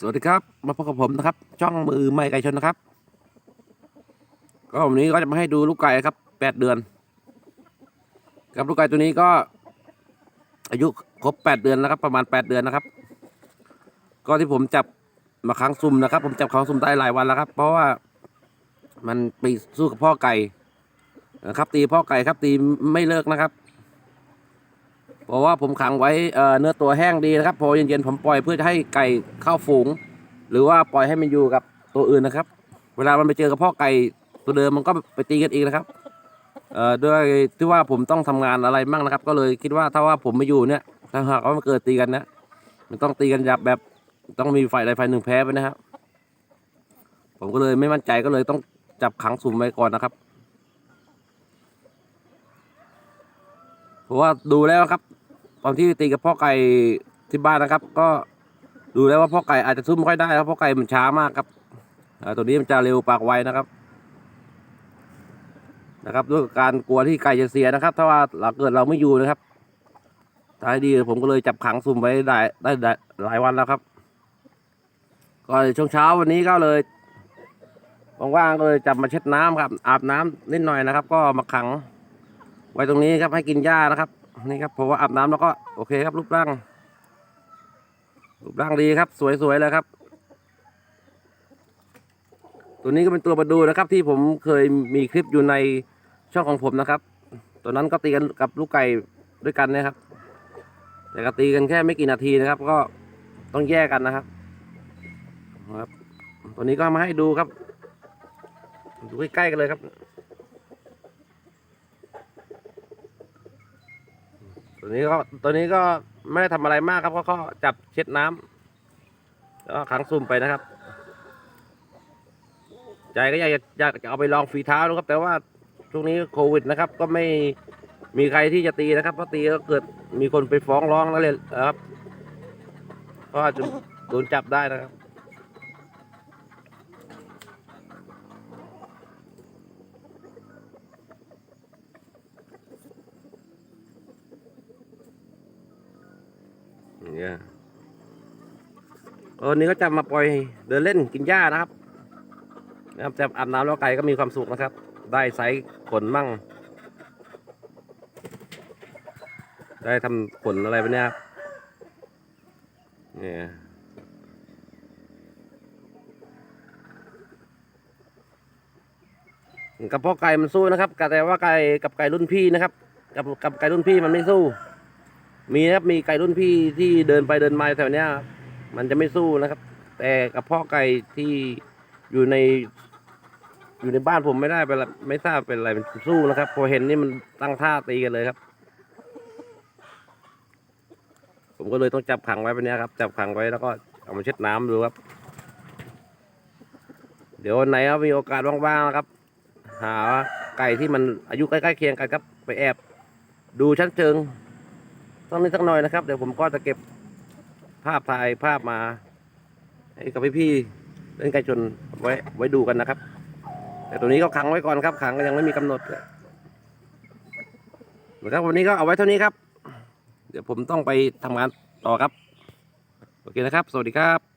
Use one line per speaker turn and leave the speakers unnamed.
สวัสดีครับ มาพบกับผมนะครับ ช่องมือไม่ไก่ชนนะครับ ก็วันนี้ก็จะมาให้ดูลูกไก่ครับแปดเดือนครับลูกไก่ตัวนี้ก็ อายุครบแปดเดือนนะครับ ประมาณแปดเดือนนะครับ ก็ที่ผมจับมาค้างซุ่มนะครับ ผมจับค้างซุ่มได้หลายวันแล้วครับ เพราะว่ามันไปสู้กับพ่อไก่ครับตีพ่อไก่ครับตีไม่เลิกนะครับ เพราะว่าผมขังไว้เนื้อตัวแห้งดีนะครับ พอเย็นๆผมปล่อยเพื่อจะให้ไก่เข้าฝูง หรือว่าปล่อยให้มันอยู่กับตัวอื่นนะครับ เวลามันไปเจอกับพ่อไก่ตัวเดิมมันก็ไปตีกันอีกนะครับเอ่อด้วยที่ว่าผมต้องทำงานอะไรมั่งนะครับ ก็เลยคิดว่าถ้าว่าผมไม่อยู่เนี่ยถ้าหากว่ามันเกิดตีกันนะมันต้องตีกันแบบแบบต้องมีฝ่ายใดฝ่ายหนึ่งแพ้ไปนะครับ ผมก็เลยไม่มั่นใจก็เลยต้องจับขังสุ่มไว้ก่อนนะครับเพราะว่าดูแล้วครับ อนที่ตีกับพ่อไก่ที่บ้านนะครับ ก็ดูแล้วว่าพ่อไก่อาจจะสู้ไม่ค่อยได้ครับพ่อไก่มันช้ามากครับตัวนี้มันจะเร็วปากไวนะครับนะครับด้วยการกลัวที่ไก่จะเสียนะครับ ถ้าว่าเราเกิดเราไม่อยู่นะครับท้ายดีผมก็เลยจับขังซุ่มไว้ได้ได้หลายวันแล้วครับก็ช่วงเช้าวันนี้ก็เลยว่างๆก็เลยจับมาเช็ดน้ำครับ อาบน้ำนิดหน่อยนะครับ ก็มาขัง ไว้ตรงนี้ครับให้กินหญ้านะครับ นี่ครับผมว่าอาบน้ำแล้วก็โอเคครับรูปร่างรูปร่างดีครับ สวยๆเลยครับ ตัวนี้ก็เป็นตัวประดูนะครับ ที่ผมเคยมีคลิปอยู่ในช่องของผมนะครับ ตัวนั้นก็ตีกันกับลูกไก่ด้วยกันนะครับ แต่ก็ตีกันแค่ไม่กี่นาทีนะครับ ก็ต้องแยกกันนะครับครับ ตัวนี้ก็มาให้ดูครับ ดูใกล้ๆกันเลยครับ ตัวนี้ก็ตัวนี้ก็ไม่ได้ทำอะไรมากครับก็จับเช็ดน้ำแล้วก็ขังซุ่มไปนะครับ ใจก็อยากจะอยากจะเอาไปลองฝีเท้าดูครับ แต่ว่าช่วงนี้โควิดนะครับ ก็ไม่มีใครที่จะตีนะครับเพราะตีก็เกิดมีคนไปฟ้องร้องแล้วเลยครับก็จะโดนจับได้นะครับ อย่าง เงี้ยเออนี่ก็จะมาปล่อยเดินเล่นกินหญ้านะครับนะครับแต่อาบน้ำแล้วไก่ก็มีความสุขนะครับ ได้ไซส์ขนมั่ง ได้ทำขนอะไรไปเนี่ยครับเนี่ยกับพ่อไก่มันสู้นะครับแต่ว่าไก่กับไก่รุ่นพี่นะครับ กับกับไก่รุ่นพี่มันไม่สู้ มีครับมีไก่รุ่นพี่ที่เดินไปเดินมาแถวเนี้ยมันจะไม่สู้นะครับ แต่กับพ่อไก่ที่อยู่ใน อยู่ในบ้านผมไม่ได้เป็นไรไม่ทราบเป็นอะไรมันสู้นะครับ พอเห็นนี่มันตั้งท่าตีกันเลยครับ ผมก็เลยต้องจับขังไว้แบบเนี้ยครับ จับขังไว้แล้วก็เอามาเช็ดน้ำดูครับ เดี๋ยววันไหนครับมีโอกาสว่างๆนะครับ หาไก่ที่มันอายุใกล้ๆเคียงกันครับ ไปแอบ ดูชั้นเชิง ต้องนิดสักหน่อยนะครับ เดี๋ยวผมก็จะเก็บภาพถ่ายภาพมาให้กับพี่ๆเล่นไก่ชนไว้ไว้ดูกันนะครับ แต่ตัวนี้ก็ขังไว้ก่อนครับ ขังก็ยังไม่มีกำหนดนะครับวันนี้ก็เอาไว้เท่านี้ครับ เดี๋ยวผมต้องไปทำงานต่อครับ โอเคนะครับ สวัสดีครับ